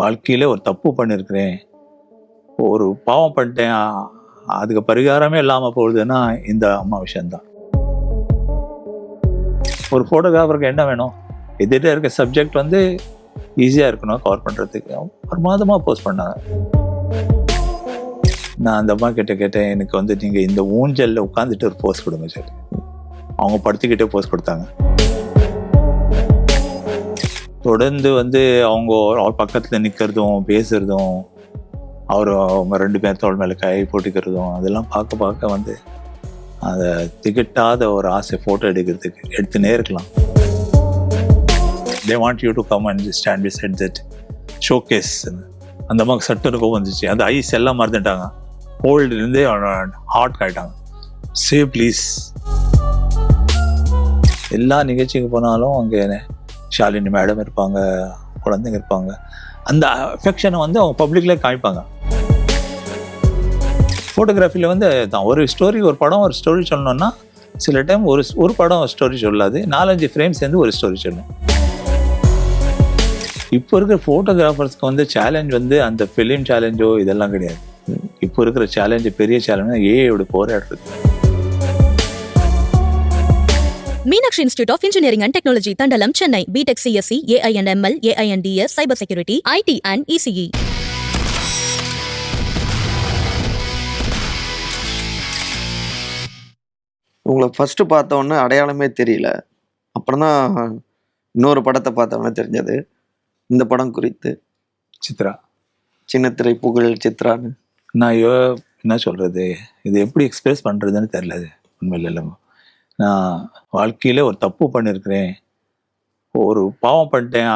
வாழ்க்கையில் ஒரு தப்பு பண்ணியிருக்கிறேன் ஒரு பாவம் பண்ணிட்டேன். அதுக்கு பரிகாரமே இல்லாமல் போகுதுன்னா இந்த அம்மா விஷயந்தான் ஒரு ஃபோட்டோகிராஃபருக்கு என்ன வேணும்? எதிர்கிட்ட இருக்க சப்ஜெக்ட் வந்து ஈஸியாக இருக்கணும் கவர் பண்ணுறதுக்கு ஒரு மாதமாக போஸ்ட் பண்ணாங்க. நான் அந்த அம்மா கிட்ட கேட்டேன் எனக்கு வந்து நீங்கள் இந்த ஊஞ்சலில் உட்காந்துட்டு ஒரு போஸ்ட் கொடுங்க சொல்லி அவங்க படுத்துக்கிட்டே போஸ்ட் கொடுத்தாங்க. தொடர்ந்து வந்து அவங்க அவர் பக்கத்தில் நிற்கிறதும் பேசுகிறதும் அவர் அவங்க ரெண்டு பேர் தோல் மேலே கை போட்டுக்கிறதும் அதெல்லாம் பார்க்க பார்க்க வந்து அதை திகட்டாத ஒரு ஆசை ஃபோட்டோ எடுக்கிறதுக்கு எடுத்துனே இருக்கலாம். They want you to come and stand beside that showcase அந்த மாதிரி சட்டுருக்கும் வந்துச்சு. அந்த ஐஸ் எல்லாம் மறந்துட்டாங்க. கோல்டுலேருந்தே ஹாட் ஆகிட்டாங்க சே ப்ளீஸ் எல்லா நிகழ்ச்சிக்கு போனாலும் அங்கே ஷாலினி மேடம் இருப்பாங்க குழந்தைங்க இருப்பாங்க. அந்த அஃபெக்ஷனை வந்து அவங்க பப்ளிக்கில் காமிப்பாங்க. ஃபோட்டோகிராஃபியில் வந்து தான் ஒரு ஸ்டோரி ஒரு படம் ஒரு ஸ்டோரி சொல்லணும்னா சில டைம் ஒரு ஒரு படம் ஒரு ஸ்டோரி சொல்லாது. நாலஞ்சு ஃப்ரேம் சேர்ந்து ஒரு ஸ்டோரி சொல்லும் இப்போ இருக்கிற ஃபோட்டோகிராஃபர்ஸ்க்கு வந்து சேலஞ்ச் வந்து அந்த ஃபிலிம் சேலஞ்சோ இதெல்லாம் கிடையாது. இப்போ இருக்கிற சேலஞ்சு பெரிய சேலஞ்ச் ஏஐயோட போராடுறது Meenakshi institute of engineering and technology Thandalam Chennai. BTech CSE AIML AIDS cyber security IT and ECE உங்களை ஃபர்ஸ்ட் பார்த்த உடனே அடையாளமே தெரியல. அப்புறம் தான் இன்னொரு படத்தை பார்த்த உடனே தெரிஞ்சது. இந்த படம் குறித்து. சித்ரா. சின்னத்திரை புகழ் சித்ரான்னு. நான் யோ என்ன சொல்கிறது இது எப்படி எக்ஸ்பிரஸ் பண்ணுறதுன்னு தெரியல அது. உண்மையில் இல்லைங்க நான் வாழ்க்கையில் ஒரு தப்பு பண்ணியிருக்கிறேன் ஒரு பாவம் பண்ணிட்டேன்.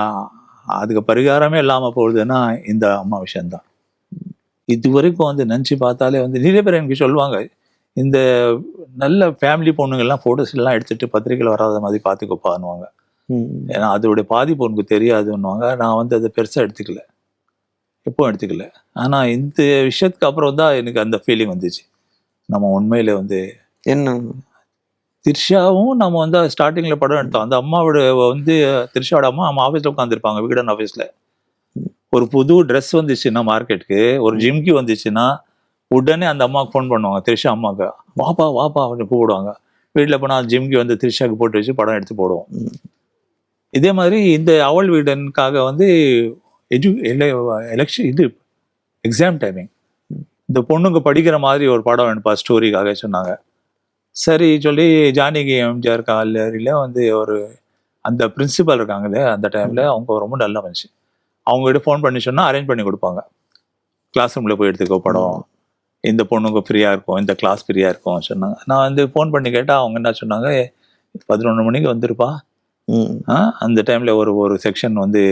அதுக்கு பரிகாரமே இல்லாமல் போகுதுன்னா இந்த அம்மா விஷயம்தான். இது வரைக்கும் வந்து நினச்சி பார்த்தாலே வந்து நிறைய பேர் எனக்கு சொல்லுவாங்க இந்த நல்ல ஃபேமிலி பொண்ணுங்கள்லாம் ஃபோட்டோஸ் எல்லாம் எடுத்துட்டு பத்திரிக்கையில் வராத மாதிரி பார்த்துக்கப்பான்னுவாங்க. ஏன்னா அதோடைய பாதிப்பு உனக்கு தெரியாதுன்னுவாங்க. நான் வந்து அதை பெருசாக எடுத்துக்கல. எப்பவும் எடுத்துக்கல. ஆனால் இந்த விஷயத்துக்கு அப்புறம் தான் எனக்கு அந்த ஃபீலிங் வந்துச்சு. நம்ம உண்மையில வந்து என்ன? திரிஷாவும் நம்ம வந்து ஸ்டார்டிங்கில் படம் எடுத்தோம். அந்த அம்மாவோட வந்து திரிஷாவோட அம்மா நம்ம ஆஃபீஸில் உட்காந்துருப்பாங்க விகடன் ஆஃபீஸில் ஒரு புது ட்ரெஸ் வந்துச்சுன்னா மார்க்கெட்டுக்கு ஒரு ஜிம்கி வந்துச்சுன்னா உடனே அந்த அம்மாவுக்கு ஃபோன் பண்ணுவாங்க திரிஷா அம்மாவுக்கு. வாப்பா வாப்பா அப்படின்னு கூப்பிடுவாங்க. வீட்டில் போனால் ஜிம்கி வந்து திரிஷாக்கு போட்டு வச்சு படம் எடுத்து போடுவோம். இதே மாதிரி இந்த அவள் வீடனுக்காக வந்து எஜு எலெக்ஷன் இது எக்ஸாம் டைமிங் இந்த பொண்ணுங்க படிக்கிற மாதிரி ஒரு படம் வேணுப்பா ஸ்டோரிக்காக சொன்னாங்க. சரி சொல்லி ஜானகி எம்ஜிஆர் காலரியில் வந்து ஒரு அந்த பிரின்சிபல் இருக்காங்களே அந்த டைமில் அவங்க ரொம்ப நல்ல மனுஷன். அவங்ககிட்ட ஃபோன் பண்ணி சொன்னால் அரேஞ்ச் பண்ணி கொடுப்பாங்க. கிளாஸ் ரூமில் போய் எடுத்துக்கோ படம். இந்த பொண்ணுங்க ஃப்ரீயாக இருக்கும் இந்த கிளாஸ் ஃப்ரீயாக இருக்கும் சொன்னாங்க. நான் வந்து ஃபோன் பண்ணி கேட்டால் அவங்க என்ன சொன்னாங்க பதினொன்று மணிக்கு வந்துருப்பா. அந்த டைமில் ஒரு ஒரு செக்ஷன் வந்து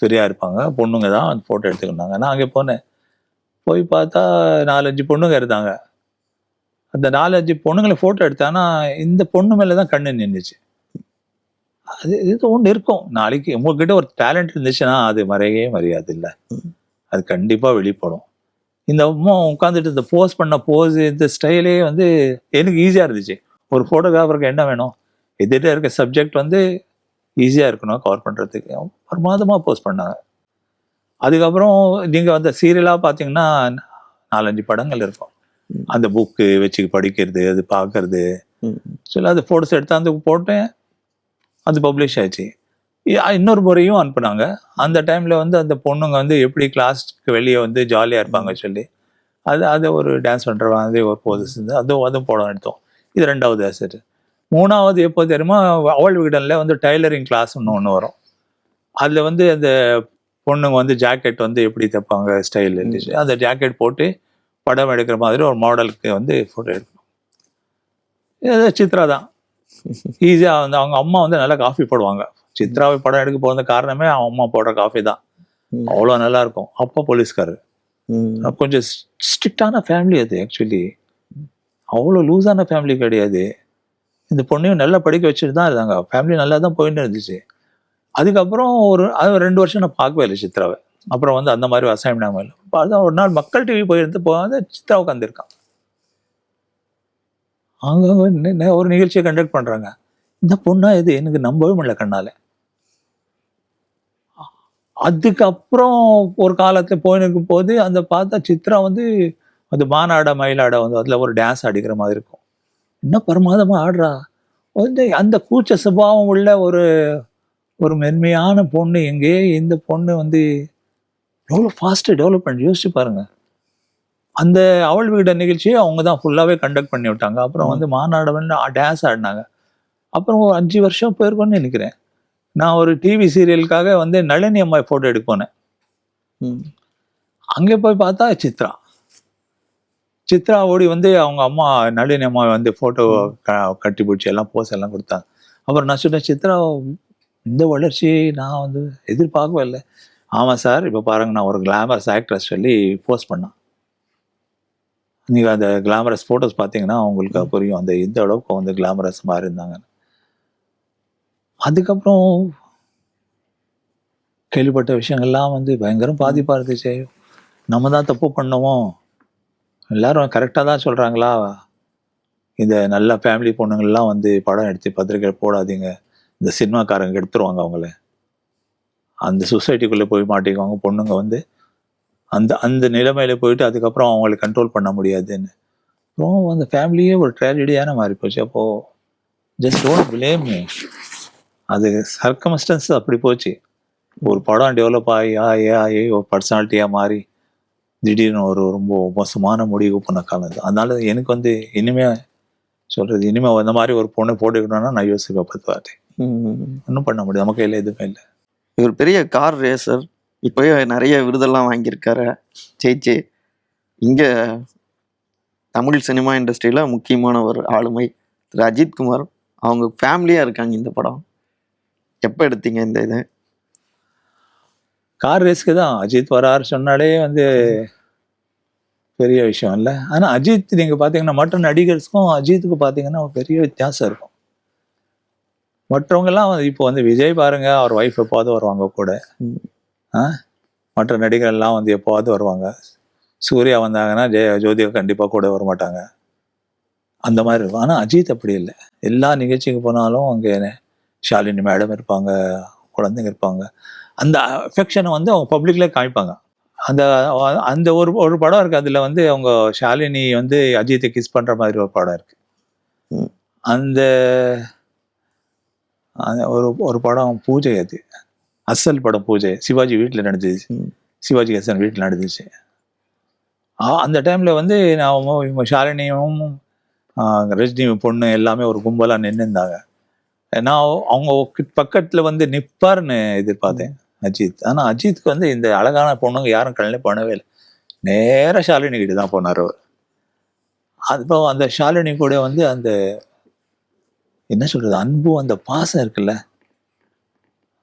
ஃப்ரீயாக இருப்பாங்க. பொண்ணுங்க தான் அந்த ஃபோட்டோ எடுத்துக்கிட்டாங்க நான் அங்கே போனேன். போய் பார்த்தா நாலஞ்சு பொண்ணுங்க இருந்தாங்க. அந்த நாலஞ்சு பொண்ணுங்களை ஃபோட்டோ எடுத்தானா. இந்த பொண்ணு மேலே தான் கண்ணு நின்றுச்சு அது இது ஒன்று இருக்கும். நாளைக்கு உங்ககிட்ட ஒரு டேலண்ட் இருந்துச்சுன்னா அது மறையவே மரியாதை இல்லை. அது கண்டிப்பாக வெளிப்படும். இந்த அம்மா உட்காந்துட்டு இந்த போஸ் பண்ண போஸ் இந்த ஸ்டைலே வந்து எனக்கு ஈஸியாக இருந்துச்சு. ஒரு ஃபோட்டோகிராஃபருக்கு என்ன வேணும்? எதிர்கிட்ட இருக்க சப்ஜெக்ட் வந்து ஈஸியாக இருக்கணும் கவர் பண்ணுறதுக்கு ஒரு மாதமாக போஸ்ட் பண்ணாங்க. அதுக்கப்புறம் நீங்கள் அந்த சீரியலாக பார்த்தீங்கன்னா நாலஞ்சு படங்கள் இருக்கும். அந்த புக்கு வச்சு படிக்கிறது அது பார்க்கறது. சொல்லி அது ஃபோட்டோஸ் எடுத்து அந்த போட்டேன். அது பப்ளிஷ் ஆச்சு இன்னொரு முறையும் அனுப்புனாங்க. அந்த டைமில் வந்து அந்த பொண்ணுங்க வந்து எப்படி கிளாஸ்க்கு வெளியே வந்து ஜாலியாக இருப்பாங்க சொல்லி அது அதை ஒரு டான்ஸ் பண்ணுற மாதிரி ஒரு போசஸ் இருந்து அதுவும் அதுவும் படம் எடுத்தோம். இது ரெண்டாவது அசட் மூணாவது எப்போ தெரியுமா? அவள் வீடனில் வந்து டைலரிங் கிளாஸ்னு ஒன்று வரும். அதில் வந்து அந்த பொண்ணுங்க வந்து ஜாக்கெட் வந்து எப்படி தைப்பாங்க ஸ்டைல் இருந்துச்சு அந்த ஜாக்கெட் போட்டு படம் எடுக்கிற மாதிரி ஒரு மாடலுக்கு வந்து ஃபோட்டோ எடுக்கணும். இது சித்ரா தான். ஈஸியாக வந்து அவங்க அம்மா வந்து நல்லா காஃபி போடுவாங்க. சித்ராவை படம் எடுக்க போகிற காரணமே அவங்க அம்மா போடுற காஃபி தான். அவ்வளோ நல்லா இருக்கும். அப்பா போலீஸ்காரர். கொஞ்சம் ஸ்ட்ரிக்டான ஃபேமிலி அது ஆக்சுவலி அவ்வளோ லூஸான ஃபேமிலி கிடையாது. இந்த பொண்ணையும் நல்லா படிக்க வச்சுட்டு தான் இருந்தாங்க. ஃபேமிலி நல்லா தான் போயிட்டு இருந்துச்சு. அதுக்கப்புறம் ஒரு அது ரெண்டு வருஷம் நான் பார்க்கவே இல்லை சித்ராவை. அப்புறம் வந்து அந்த மாதிரி அசைன் நாம இல்லை. பார்த்தா ஒரு நாள் மக்கள் டிவி போயிருந்து போகாத சித்ரா உட்காந்துருக்கான் அங்கே ஒரு நிகழ்ச்சியை கண்டக்ட் பண்ணுறாங்க இந்த பொண்ணா இது? எனக்கு நம்பவே முடியல கண்ணால். அதுக்கப்புறம் ஒரு காலத்தில் போயினுக்கும் போது அந்த பார்த்தா சித்ரா வந்து அந்த மானாட மயிலாட வந்து அதில் ஒரு டான்ஸ் அடிக்கிற மாதிரி இருக்கும். என்ன பிரமாதமா ஆடுறா. வந்து அந்த கூச்ச சுபாவம் உள்ள ஒரு ஒரு மென்மையான பொண்ணு எங்கே இந்த பொண்ணு வந்து எவ்வளோ ஃபாஸ்ட்டு டெவலப் பண்ணி யோசிச்சு பாருங்க. அந்த அவள் வீட நிகழ்ச்சியை அவங்க தான் ஃபுல்லாகவே கண்டக்ட் பண்ணி விட்டாங்க. அப்புறம் வந்து மாநாடு டான்ஸ் ஆடினாங்க. அப்புறம் ஒரு அஞ்சு வருஷம் போயிருக்கோன்னு நினைக்கிறேன் நான் ஒரு டிவி சீரியலுக்காக வந்து நளினி அம்மா ஃபோட்டோ எடுக்க போனேன். ம். அங்கே போய் பார்த்தா சித்ரா. சித்ரா ஓடி வந்து அவங்க அம்மா நளினி அம்மா வந்து ஃபோட்டோ கட்டி பிடிச்சி எல்லாம் போஸ் எல்லாம் கொடுத்தாங்க. அப்புறம் நான் சொன்னேன் சித்ரா இந்த வளர்ச்சி நான் வந்து எதிர்பார்க்கவே இல்லை. ஆமாம் சார் இப்போ பாருங்க நான் ஒரு கிளாமரஸ் ஆக்ட்ரஸ் சொல்லி போஸ்ட் பண்ணேன். நீங்கள் அந்த கிளாமரஸ் ஃபோட்டோஸ் பார்த்தீங்கன்னா உங்களுக்கு புரியும். அந்த இந்த அளவுக்கு வந்து கிளாமரஸ் மாதிரி இருந்தாங்க அதுக்கப்புறம் கேள்விப்பட்ட விஷயங்கள்லாம் வந்து பயங்கரம் பாதிப்பாக இருந்துச்சு. நம்ம தான் தப்பு பண்ணோமோ எல்லாரும் கரெக்டாக தான் சொல்கிறாங்களா இந்த நல்ல ஃபேமிலி பொண்ணுங்கள்லாம் வந்து படம் எடுத்து பத்திரிக்கை போடாதீங்க. இந்த சினிமாக்காரங்க எடுத்துருவாங்க அவங்கள. அந்த சொசைட்டிக்குள்ளே போய் மாட்டிக்குவாங்க. பொண்ணுங்க வந்து அந்த அந்த நிலைமையில போயிட்டு அதுக்கப்புறம் அவங்களை கண்ட்ரோல் பண்ண முடியாதுன்னு. அப்புறம் அந்த ஃபேமிலியே ஒரு ட்ராஜடியான மாறி போச்சு. அப்போது ஜஸ்ட் டோன்ட் பிளேம் மீ அது சர்க்கமஸ்டன்ஸ் அப்படி போச்சு. ஒரு படம் டெவலப் ஆகி ஆகி ஆகி ஒரு பர்சனாலிட்டியாக மாறி திடீர்னு ஒரு ரொம்ப மோசமான முடிவு பண்ண காலம் அதனால எனக்கு வந்து இனிமே சொல்றது இனிமே அந்த மாதிரி ஒரு பொண்ணு போட்டுக்கணும்னா நான் யோசிப்பேன் பத்து வாட்டி. ஒன்றும் பண்ண முடியாது. நமக்கு கையில் எதுவுமே இல்லை. இவர் பெரிய கார் ரேசர் இப்போயே நிறைய விருதெல்லாம் வாங்கியிருக்காரு. ஜெயிச்சு இங்கே தமிழ் சினிமா இண்டஸ்ட்ரியில் முக்கியமான ஒரு ஆளுமை திரு அஜித்குமார் அவங்க ஃபேமிலியாக இருக்காங்க இந்த படம். எப்போ எடுத்தீங்க இந்த இது? கார் ரேஸ்க்கு தான் அஜித் வரார் சொன்னாலே வந்து பெரிய விஷயம் இல்லை. ஆனால் அஜித் நீங்கள் பார்த்தீங்கன்னா மற்ற நடிகர்ஸ்க்கும் அஜித்துக்கு பார்த்தீங்கன்னா பெரிய வித்தியாசம் இருக்கும். மற்றவங்கெல்லாம் இப்போ வந்து விஜய் பாருங்க அவர் ஒய்ஃப் எப்போவாவது வருவாங்க கூட. மற்ற நடிகர்கள்லாம் வந்து எப்போவாவது வருவாங்க. சூர்யா வந்தாங்கன்னா ஜெய ஜோதிகா கண்டிப்பாக கூட வர மாட்டாங்க அந்த மாதிரி இருக்கும். ஆனால் அஜித் அப்படி இல்லை. எல்லா நிகழ்ச்சிக்கு போனாலும் அங்கே ஷாலினி மேடம் இருப்பாங்க குழந்தைங்க இருப்பாங்க. அந்த அஃபெக்ஷனை வந்து அவங்க பப்ளிக்ல காமிப்பாங்க. அந்த அந்த ஒரு ஒரு படம் இருக்கு. அதுல வந்து அவங்க ஷாலினி வந்து அஜித்தை கிஸ் பண்ற மாதிரி ஒரு படம் இருக்கு. ம். அந்த அந்த ஒரு ஒரு படம் பூஜை அது. அசல் படம் பூஜை. சிவாஜி வீட்டில் நடந்துச்சு. சிவாஜி ஹசன் வீட்டில் நடந்துச்சு. ஆ, அந்த டைமில் வந்து நான் இவங்க ஷாலினியும் ரஜினி பொண்ணு எல்லாமே ஒரு கும்பலாக நின்று இருந்தாங்க நான் அவங்க பக்கத்தில் வந்து நிற்பார்னு எதிர்பார்த்தேன் அஜித். ஆனால் அஜித்துக்கு வந்து இந்த அழகான பொண்ணுங்க யாரும் கல்யாணம் பண்ணவே இல்லை. நேராக ஷாலினி கிட்ட தான் போனார் அவர். அப்போ அந்த ஷாலினி கூட வந்து அந்த என்ன சொல்றது? அன்பு அந்த பாசம் இருக்குல்ல?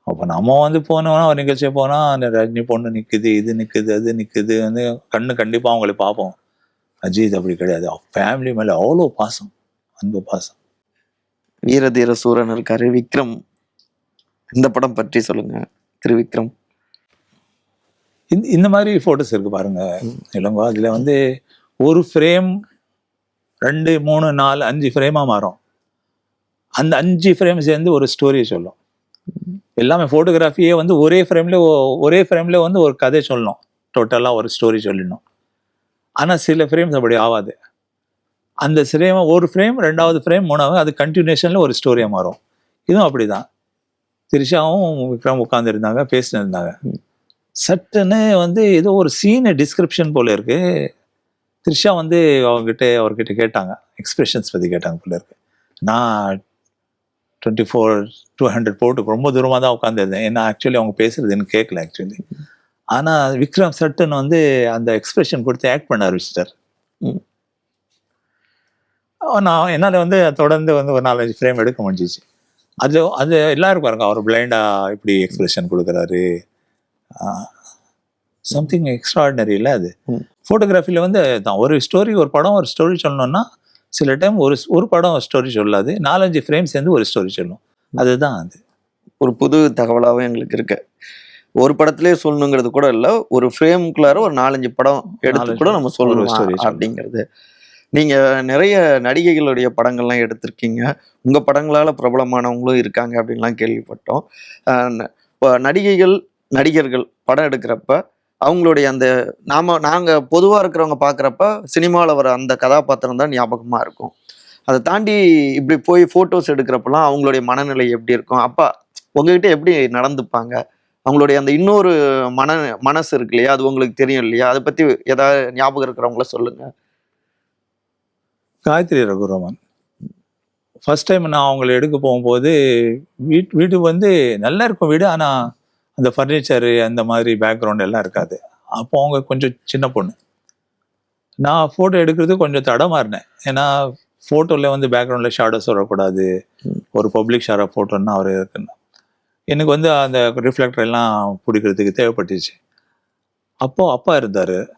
அப்போ நம்ம வந்து போனோம்னா ஒரு நிகழ்ச்சியை போனா அந்த ரஜினி பொண்ணு நிக்குது இது நிக்குது அது நிக்குது வந்து கண்ணு கண்டிப்பா அவங்களை பார்ப்போம். அஜித் அப்படி கிடையாது. ஃபேமிலி மேல அவ்வளோ பாசம். அன்பு பாசம். வீரதீர சூரன் இருக்காரு. விக்ரம். இந்த படம் பற்றி சொல்லுங்க. திரு விக்ரம். இந்த இந்த மாதிரி ஃபோட்டோஸ் இருக்கு பாருங்க. இளங்கோ அதுல வந்து ஒரு ஃப்ரேம் ரெண்டு மூணு நாலு அஞ்சு ஃப்ரேமா மாறும். அந்த அஞ்சு ஃப்ரேம் சேர்ந்து ஒரு ஸ்டோரியை சொல்லும். எல்லாமே ஃபோட்டோகிராஃபியே வந்து ஒரே ஃப்ரேம்ல ஒரே ஃப்ரேம்ல வந்து ஒரு கதை சொல்லணும் டோட்டலாக ஒரு ஸ்டோரி சொல்லணும் ஆனால் சில ஃப்ரேம்ஸ் அப்படி ஆகாது. அந்த ஃப்ரேம் ஒரு ஃப்ரேம் ரெண்டாவது ஃப்ரேம் மூணாவது அது கண்டினியூஷனில் ஒரு ஸ்டோரியாக மாறும். இதுவும் அப்படிதான். திரிஷாவும் விக்ரம் உட்காந்துருந்தாங்க பேசினிருந்தாங்க. இருந்தாங்க சட்டுன்னு வந்து ஏதோ ஒரு சீனு டிஸ்கிரிப்ஷன் போல இருக்கு. த்ரிஷா வந்து அவங்ககிட்ட அவர்கிட்ட கேட்டாங்க. எக்ஸ்பிரஷன்ஸ் பற்றி கேட்டாங்க போல இருக்கு. நான் டுவெண்ட்டி ஃபோர் டூ ஹண்ட்ரட் போட்டு ரொம்ப தூரமாக தான் உட்காந்துருந்தேன் ஏன்னா ஆக்சுவலி அவங்க பேசுறது எனக்கு கேட்கல ஆக்சுவலி ஆனால் விக்ரம் சட்டுன்னு வந்து அந்த எக்ஸ்பிரஷன் கொடுத்து ஆக்ட் பண்ண ஆரம்பிச்சிட்டார். நான் என்னால் வந்து தொடர்ந்து வந்து ஒரு நாலஞ்சு ஃப்ரேம் எடுக்க முடிஞ்சிச்சு. அது அது எல்லாரும் பாருங்க அவர் பிளைண்டா இப்படி எக்ஸ்பிரஷன் கொடுக்குறாரு. சம்திங் எக்ஸ்ட்ராடினரி இல்லை அது. ஃபோட்டோகிராஃபியில் வந்து தான் ஒரு ஸ்டோரி ஒரு படம் ஒரு ஸ்டோரி சொல்லணும்னா சில டைம் ஒரு ஒரு படம் ஸ்டோரி சொல்லாது நாலஞ்சு ஃப்ரேம் சேர்ந்து ஒரு ஸ்டோரி சொல்லும். அதுதான் அது. ஒரு புது தகவலாகவும் எங்களுக்கு இருக்கு. ஒரு படத்திலே சொல்லணுங்கிறது கூட இல்ல ஒரு ஃப்ரேமுக்குள்ளார ஒரு நாலஞ்சு படம் எடுத்து கூட நம்ம சொல்லணும். அப்படிங்கிறது. நீங்க நிறைய நடிகைகளுடைய படங்கள்லாம் எடுத்திருக்கீங்க. உங்க படங்களால பிரபலமானவங்களும் இருக்காங்க அப்படின்லாம் கேள்விப்பட்டோம். நடிகைகள் நடிகர்கள் படம் எடுக்கிறப்ப அவங்களுடைய அந்த நாம நாங்கள் பொதுவாக இருக்கிறவங்க பார்க்குறப்ப சினிமாவில் வர அந்த கதாபாத்திரம் தான் ஞாபகமாக இருக்கும். அதை தாண்டி இப்படி போய் ஃபோட்டோஸ் எடுக்கிறப்பெல்லாம் அவங்களுடைய மனநிலை எப்படி இருக்கும்? அப்பா உங்ககிட்ட எப்படி நடந்துப்பாங்க? அவங்களுடைய அந்த இன்னொரு மன மனசு இருக்கு இல்லையா? அது உங்களுக்கு தெரியும் இல்லையா? அதை பற்றி ஏதாவது ஞாபகம் இருக்கிறவங்கள சொல்லுங்க. காயத்ரி ரகுரவன் ஃபர்ஸ்ட் டைம் நான் அவங்கள எடுக்க போகும்போது வீட் வீடு வந்து நல்லா இருக்கும் வீடு. ஆனால் அந்த ஃபர்னிச்சரு அந்த மாதிரி பேக்ரவுண்ட் எல்லாம் இருக்காது. அப்போ அவங்க கொஞ்சம் சின்ன பொண்ணு. நான் ஃபோட்டோ எடுக்கிறது கொஞ்சம் தடமா இருந்தேன் ஏன்னா ஃபோட்டோவில் வந்து பேக்ரவுண்டில் ஷேடோஸ் வரக்கூடாது. ஒரு பப்ளிக் ஷேர் ஃபோட்டோன்னா அவர் இருக்குன்னு. எனக்கு வந்து அந்த ரிஃப்ளெக்டர் எல்லாம் பிடிக்கிறதுக்கு தேவைப்பட்டுச்சு. அப்போ அப்பா இருந்தார்.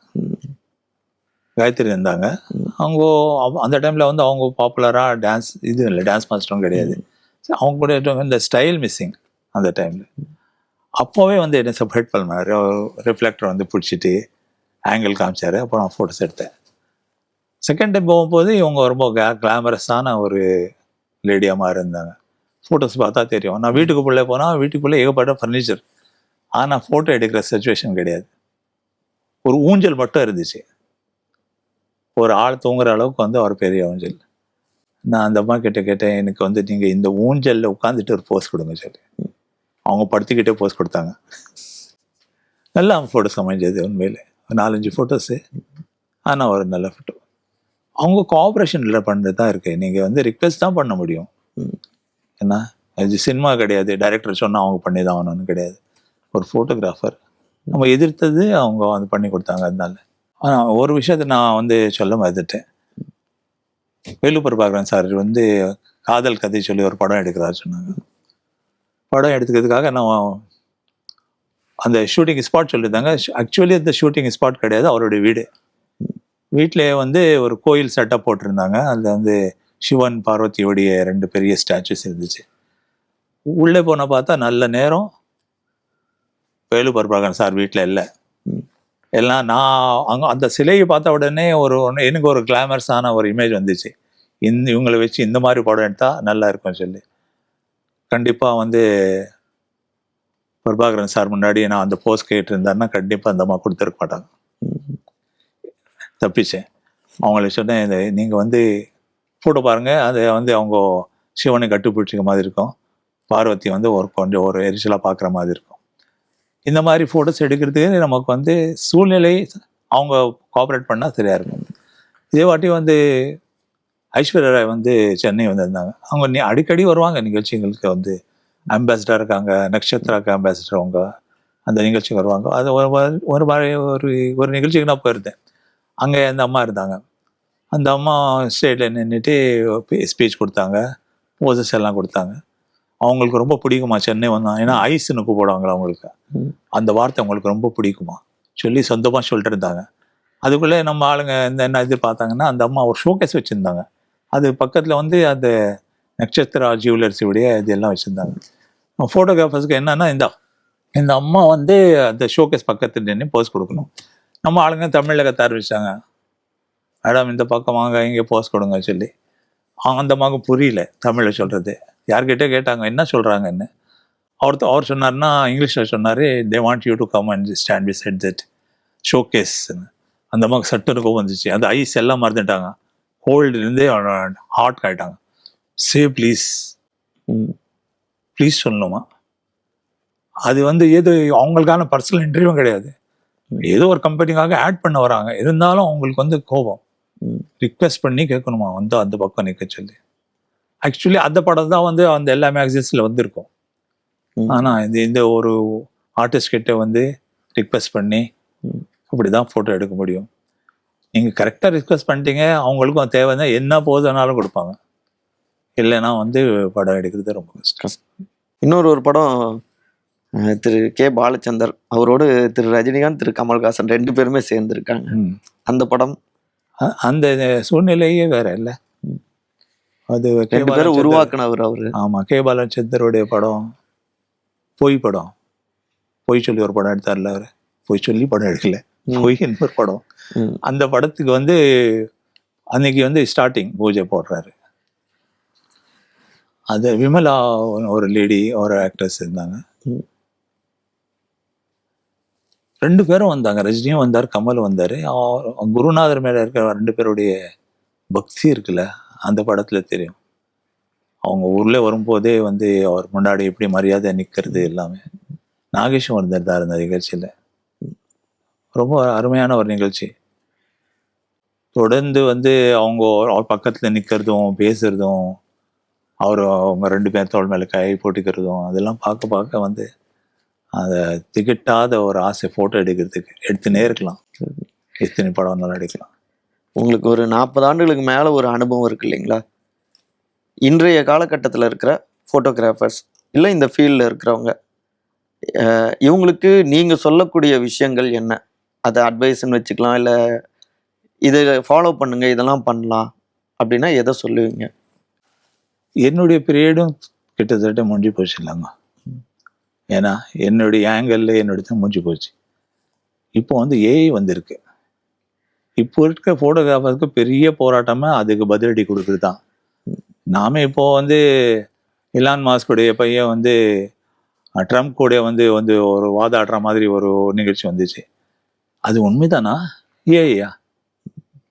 காயத்ரி இருந்தாங்க. அவங்க அவ- அந்த டைமில் வந்து அவங்க பாப்புலராக டான்ஸ் இது இல்லை டான்ஸ் மாஸ்டரும் கிடையாது. அவங்க கூட இந்த ஸ்டைல் மிஸ்ஸிங் அந்த டைமில் அப்போவே வந்து என்ன ஹெட் பண்ணார் ரிஃப்ளெக்டர் வந்து பிடிச்சிட்டு ஆங்கிள் காமிச்சார். அப்போ நான் ஃபோட்டோஸ் எடுத்தேன். செகண்ட் டைம் போகும்போது இவங்க ரொம்ப கிளாமரஸான ஒரு லேடியாக மாதிரி இருந்தாங்க. ஃபோட்டோஸ் பார்த்தா தெரியும். நான் வீட்டுக்குள்ளே போனால் வீட்டுக்குள்ளே ஏகப்பட்ட ஃபர்னிச்சர் ஆனால் ஃபோட்டோ எடுக்கிற சுச்சுவேஷன் கிடையாது. ஒரு ஊஞ்சல் மட்டும் இருந்துச்சு. ஒரு ஆள் தூங்குற அளவுக்கு வந்து அவர் பெரிய ஊஞ்சல். நான் அந்த அம்மா கிட்ட கேட்டேன் எனக்கு வந்து நீங்கள் இந்த ஊஞ்சலில் உட்காந்துட்டு ஒரு போஸ் கொடுங்க சொல்லி அவங்க படுத்துக்கிட்டே போஸ்ட் கொடுத்தாங்க. நல்லா ஃபோட்டோஸ் அமைஞ்சது உண்மையில். ஒரு நாலஞ்சு ஃபோட்டோஸு ஆனால் ஒரு நல்ல ஃபோட்டோ அவங்க கோஆப்ரேஷனில் பண்ணுறது தான் இருக்குது நீங்கள் வந்து ரிக்வெஸ்ட் தான் பண்ண முடியும். என்ன ஏன்னா அது சினிமா கிடையாது. டைரக்டர் சொன்னால் அவங்க பண்ணி தான் ஆகணும்னு கிடையாது. ஒரு ஃபோட்டோகிராஃபர் நம்ம எதிர்த்தது அவங்க வந்து பண்ணி கொடுத்தாங்க அதனால. ஆனால் ஒரு விஷயத்தை நான் வந்து சொல்ல மறந்துட்டேன். வேலு பிரபாகரன் சார் வந்து காதல் கதை சொல்லி ஒரு படம் எடுக்கிறாரு சொன்னாங்க. படம் எடுத்துக்கிறதுக்காக நான் அந்த ஷூட்டிங் ஸ்பாட் சொல்லியிருந்தாங்க. ஆக்சுவலி அந்த ஷூட்டிங் ஸ்பாட் கிடையாது அவருடைய வீடு. வீட்டிலே வந்து ஒரு கோயில் செட்டப் போட்டிருந்தாங்க. அதில் வந்து சிவன் பார்வதியோடைய ரெண்டு பெரிய ஸ்டாச்சுஸ் இருந்துச்சு. உள்ளே போன பார்த்தா நல்ல நேரம். வேலுபர் பிரபாகரன் சார் வீட்டில் இல்லை. எல்லாம் நான் அங்கே அந்த சிலையை பார்த்த உடனே ஒரு எனக்கு ஒரு கிளாமர்ஸான ஒரு இமேஜ் வந்துச்சு. இந்த இவங்களை வச்சு இந்த மாதிரி படம் எடுத்தால் நல்லா இருக்கும் சொல்லி. கண்டிப்பாக வந்து பிரபாகரன் சார் முன்னாடி நான் அந்த போஸ்ட் கேட்டிருந்தாருன்னா கண்டிப்பாக அந்த அம்மா கொடுத்துருக்க மாட்டாங்க. தப்பிச்சேன் அவங்கள சொன்னேன் இந்த நீங்கள் வந்து ஃபோட்டோ பாருங்கள் அதை வந்து அவங்க சிவனை கட்டுப்பிடிச்சிக்க மாதிரி இருக்கும். பார்வதி வந்து ஒரு கொஞ்சம் ஒரு எரிச்சலாக பார்க்குற மாதிரி இருக்கும். இந்த மாதிரி ஃபோட்டோஸ் எடுக்கிறதுக்கு நமக்கு வந்து சூழ்நிலை அவங்க கோஆப்ரேட் பண்ணால் சரியாக இருக்கும். இதே வாட்டி வந்து ஐஸ்வர்யா ராய் வந்து சென்னை வந்திருந்தாங்க. அவங்க நீ அடிக்கடி வருவாங்க நிகழ்ச்சிகளுக்கு வந்து. அம்பாசிடர் இருக்காங்க நட்சத்திராக்கு அம்பாசிடர் அவங்க. அந்த நிகழ்ச்சிக்கு வருவாங்க. அது ஒரு ஒரு ஒரு ஒரு நிகழ்ச்சிக்கு நான் போயிருந்தேன். அங்கே அந்த அம்மா இருந்தாங்க. அந்த அம்மா ஸ்டேட்டில் நின்றுட்டு ஸ்பீச் கொடுத்தாங்க. போசஸ் எல்லாம் கொடுத்தாங்க. அவங்களுக்கு ரொம்ப பிடிக்குமா சென்னை வந்தான் ஏன்னா ஐஸ்னு கூப்பிடுவாங்களா அவங்களுக்கு. அந்த வார்த்தை அவங்களுக்கு ரொம்ப பிடிக்குமா? சொல்லி சொந்தமாக சொல்லிட்டு இருந்தாங்க. அதுக்குள்ளே நம்ம ஆளுங்க இந்த என்ன எதிர்பார்த்தாங்கன்னா அந்த அம்மா ஒரு ஷோகேஸ் வச்சுருந்தாங்க. அது பக்கத்தில் வந்து அந்த நட்சத்திரா ஜுவல்லர்ஸுடைய இதெல்லாம் வச்சுருந்தாங்க. ஃபோட்டோகிராஃபர்ஸ்க்கு என்னன்னா இந்த இந்த அம்மா வந்து அந்த ஷோகேஸ் பக்கத்தில் நின்று போஸ் கொடுக்கணும். நம்ம ஆளுங்க தமிழில் கத்த ஆரம்பிச்சாங்க. மேடம் இந்த பக்கம் வாங்க இங்கே போஸ் கொடுங்க சொல்லி. அந்த மகன் புரியல தமிழில் சொல்கிறது யார்கிட்டே கேட்டாங்க என்ன சொல்கிறாங்கன்னு அவர் அவர் சொன்னார்னா இங்கிலீஷில் சொன்னார் they want you to come and stand beside that showcase அந்த அம்மாவுக்கு சட்டுன்னு கோவம் வந்துச்சு. அந்த ஐஸ் எல்லாம் மறந்துட்டாங்க. கோல்டுலேருந்தே ஹாட் ஆகிட்டாங்க சே ப்ளீஸ். ப்ளீஸ் சொல்லணுமா? அது வந்து ஏதோ அவங்களுக்கான பர்சனல் இன்டர்வியூ கிடையாது. ஏதோ ஒரு கம்பெனிக்காக ஆட் பண்ண வராங்க. இருந்தாலும் அவங்களுக்கு வந்து கோபம். ரிக்வெஸ்ட் பண்ணி கேட்கணுமா? வந்து அந்த பக்கம் நிற்க சொல்லி. ஆக்சுவலி அந்த படம் தான் வந்து அந்த எல்லா மேகசின்ஸில் வந்திருக்கும். ஆனால் இது இந்த ஒரு ஆர்டிஸ்ட் கிட்ட வந்து ரிக்வெஸ்ட் பண்ணி. அப்படி தான் ஃபோட்டோ எடுக்க முடியும். நீங்கள் கரெக்டாக ரிக்வெஸ்ட் பண்ணிட்டீங்க அவங்களுக்கும் தேவைன்னா என்ன போதுனாலும் கொடுப்பாங்க இல்லைன்னா வந்து படம் எடுக்கிறது ரொம்ப கஷ்டம் இன்னொரு ஒரு படம் திரு கே பாலச்சந்தர் அவரோடு திரு ரஜினிகாந்த் திரு கமல்ஹாசன் ரெண்டு பேருமே சேர்ந்துருக்காங்க. அந்த படம் அந்த சூழ்நிலையே வேற இல்ல அது. ரெண்டு பேரும். உருவாக்குனவர் அவரு ஆமா கே பாலச்சந்தருடைய படம் பொய் படம் பொய் சொல்லி ஒரு படம் எடுத்தார்ல அவரு பொய் சொல்லி படம் எடுக்கல. பொய் ஒரு படம். அந்த படத்துக்கு வந்து அன்னைக்கு வந்து ஸ்டார்டிங் பூஜை போடுறாரு. அது விமலா ஒரு லேடி ஒரு ஆக்ட்ரஸ் இருந்தாங்க. ரெண்டு பேரும் வந்தாங்க. ரஜினியும் வந்தார் கமல் வந்தார். குருநாதர் மேல இருக்கிற ரெண்டு பேருடைய பக்தி இருக்குல்ல அந்த படத்துல தெரியும். அவங்க ஊர்ல வரும்போதே வந்து அவர் முன்னாடி எப்படி மரியாதை நிக்கிறது எல்லாமே. நாகேஷும் வந்திருந்தார் அந்த நிகழ்ச்சியில. ரொம்ப அருமையான ஒரு நிகழ்ச்சி. தொடர்ந்து வந்து அவங்க அவர் பக்கத்தில் நிற்கிறதும் பேசுறதும் அவர் அவங்க ரெண்டு பேர் தோல் மேலே கை போட்டுக்கிறதும் அதெல்லாம் பார்க்க பார்க்க வந்து அதை திகட்டாத ஒரு ஆசை ஃபோட்டோ எடுக்கிறதுக்கு எடுத்துனே இருக்கலாம். எத்தனை படம் வந்தாலும் எடுக்கலாம். உங்களுக்கு ஒரு நாற்பது ஆண்டுகளுக்கு மேலே ஒரு அனுபவம் இருக்கு இல்லைங்களா? இன்றைய காலகட்டத்தில் இருக்கிற ஃபோட்டோகிராஃபர்ஸ் இல்லை இந்த ஃபீல்டில் இருக்கிறவங்க இவங்களுக்கு நீங்கள் சொல்லக்கூடிய விஷயங்கள் என்ன? அதை அட்வைஸ்ன்னு வச்சுக்கலாம் இல்லை இதை ஃபாலோ பண்ணுங்க இதெல்லாம் பண்ணலாம் அப்படின்னா எதை சொல்லுவீங்க? என்னுடைய பீரியடும் கிட்டத்தட்ட முடிஞ்சு போச்சு இல்லைங்க ஏன்னா என்னுடைய ஆங்கிளில் என்னுடைய முடிஞ்சு போச்சு. இப்போ வந்து ஏஐ வந்திருக்கு. இப்போ இருக்க ஃபோட்டோகிராஃபருக்கு பெரிய போராட்டமே அதுக்கு பதிலடி கொடுக்குறது தான். நாம இப்போ வந்து இலான் மாஸ்குடைய பையன் வந்து ட்ரம்ப் கூட வந்து வந்து ஒரு வாதாடுற மாதிரி ஒரு நிகழ்ச்சி வந்துச்சு. அது உண்மைதானா? ஏஐயா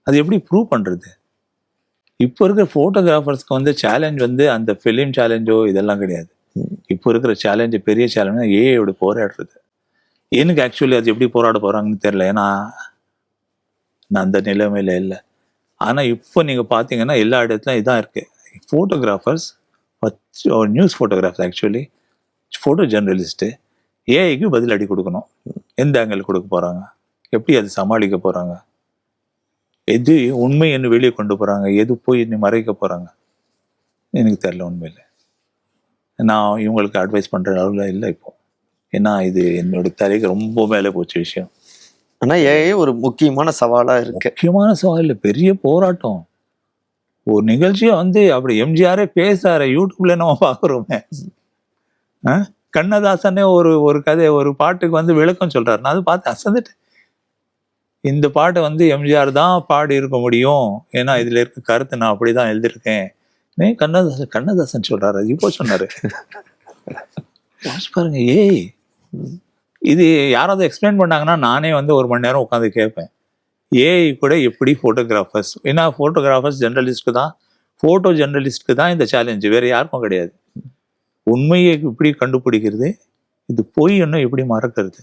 அது எப்படி ப்ரூவ் பண்ணுறது இப்போ இருக்கிற ஃபோட்டோகிராஃபர்ஸ்க்கு வந்து சேலஞ்ச் வந்து அந்த ஃபிலிம் சேலஞ்சோ இதெல்லாம் கிடையாது. இப்போ இருக்கிற சேலஞ்சு பெரிய சேலஞ்ச் ஏஐயோட போராடுறது. எனக்கு ஆக்சுவலி அது எப்படி போராட போகிறாங்கன்னு தெரில ஏன்னா நான் அந்த நிலைமையில் இல்லை. ஆனால் இப்போ நீங்கள் பார்த்தீங்கன்னா எல்லா இடத்துலையும் இதான் இருக்குது photographers news photographer actually photo journalist ஏஐக்கு பதில் அடி கொடுக்கணும். எந்த ஆங்கிள் கொடுக்க போகிறாங்க எப்படி அது சமாளிக்க போறாங்க? எது உண்மை என்ன வெளியே கொண்டு போறாங்க? எது போய் இன்னும் மறைக்க போறாங்க? எனக்கு தெரியல உண்மையில. நான் இவங்களுக்கு அட்வைஸ் பண்ற அளவுல இல்லை இப்போ. ஏன்னா இது என்னோட தலைக்கு ரொம்ப மேலே போச்ச விஷயம். ஆனால் ஏஐ ஒரு முக்கியமான சவாலாக இருக்கு. முக்கியமான சவால் இல்லை. பெரிய போராட்டம். ஒரு நிகழ்ச்சியை வந்து அப்படி எம்ஜிஆரே பேசாரு யூடியூப்ல நம்ம பார்க்குறோமே? கண்ணதாசனே ஒரு ஒரு கதை ஒரு பாட்டுக்கு வந்து விளக்கம் சொல்றாரு. நான் அது பார்த்து அசந்துட்டேன். இந்த பாட்டை வந்து எம்ஜிஆர் தான் பாடி இருக்க முடியும். ஏன்னா இதில் இருக்க கருத்து நான் அப்படி தான் எழுதியிருக்கேன். ஏ கண்ணதாசன் கண்ணதாசன் சொல்கிறாரு இப்போ சொன்னார். பாருங்க ஏய் இது யாராவது எக்ஸ்பிளைன் பண்ணாங்கன்னா நானே வந்து ஒரு மணி நேரம் உட்காந்து கேட்பேன். ஏஐ கூட எப்படி ஃபோட்டோகிராஃபர்ஸ் ஏன்னா ஃபோட்டோகிராஃபர்ஸ் ஜெர்னலிஸ்ட்க்கு தான் ஃபோட்டோ ஜெர்னலிஸ்ட்க்கு தான் இந்த சேலஞ்சு வேறு யாருக்கும் கிடையாது. உண்மையை எப்படி கண்டுபிடிக்கிறது? இது பொய் இன்னும் எப்படி மறக்கிறது?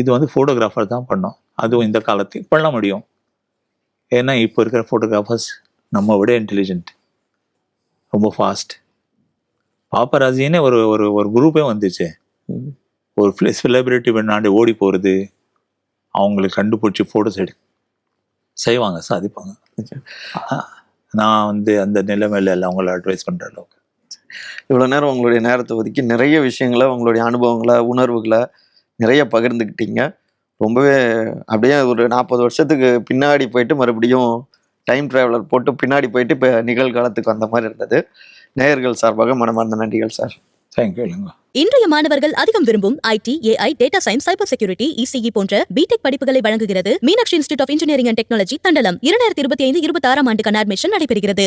இது வந்து ஃபோட்டோகிராஃபர் தான் பண்ணோம். அதுவும் இந்த காலத்துக்கு பண்ண முடியும். ஏன்னா இப்போ இருக்கிற ஃபோட்டோகிராஃபர்ஸ் நம்ம விட இன்டெலிஜென்ட் ரொம்ப ஃபாஸ்ட் பாப்பராசின்னு ஒரு ஒரு ஒரு குரூப்பே வந்துச்சு. ஒரு செலிபிரிட்டி பின்னாடி ஓடி போகிறது அவங்களுக்கு கண்டுபிடிச்சி ஃபோட்டோஸ் எடு செய்வாங்க சாதிப்பாங்க. நான் வந்து அந்த நிலைமையில இல்லை அவங்கள அட்வைஸ் பண்ற அளவுக்கு. இவ்வளோ நேரம் உங்களுடைய நேரத்தை ஒதுக்கி நிறைய விஷயங்களை உங்களுடைய அனுபவங்களை உணர்வுகளை நிறைய பகிர்ந்துக்கிட்டீங்க. ரொம்பவே அப்படியே ஒரு நாற்பது வருஷத்துக்கு பின்னாடி போயிட்டு மறுபடியும் டைம் டிராவலர் போட்டு பின்னாடி போயிட்டு இப்போ நிகழ்காலத்துக்கு வந்த மாதிரி இருந்தது. நேயர்கள் சார்பாக மனமார்ந்த நன்றிகள் சார். தேங்க்யூ இல்லைங்க இன்றைய மாணவர்கள் அதிகம் விரும்பும் IT AI data science cyber security ECE போன்ற பிடெக் படிப்புகளை வழங்குகிறது. Meenakshi institute of engineering and technology Thandalam இரண்டாயிரத்தி இருபத்தி ஐந்து இருபத்தி ஆறாம் ஆண்டுக்கான அட்மிஷன் நடைபெறுகிறது.